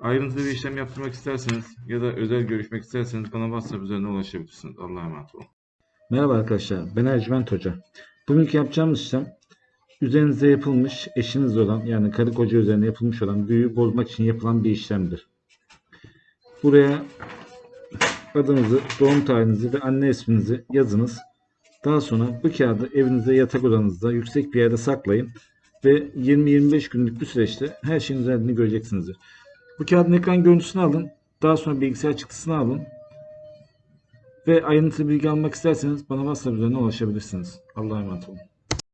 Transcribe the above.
Ayrıntılı bir işlem yaptırmak isterseniz ya da özel görüşmek isterseniz bana WhatsApp üzerinden ulaşabilirsiniz. Allah'a emanet olun. Merhaba arkadaşlar, ben Ercüment Hoca. Bugünkü yapacağımız işlem, üzerinize yapılmış, eşiniz olan yani karı koca üzerine yapılmış olan büyüyü bozmak için yapılan bir işlemdir. Buraya adınızı, doğum tarihinizi ve anne isminizi yazınız. Daha sonra bu kağıdı evinizde yatak odanızda yüksek bir yerde saklayın ve 20-25 günlük bir süreçte her şeyin düzeldiğini göreceksinizdir. Bu kağıdın ekran görüntüsünü alın. Daha sonra bilgisayar çıktısını alın. Ve ayrıntılı bilgi almak isterseniz bana WhatsApp üzerinden ulaşabilirsiniz. Allah'a emanet olun.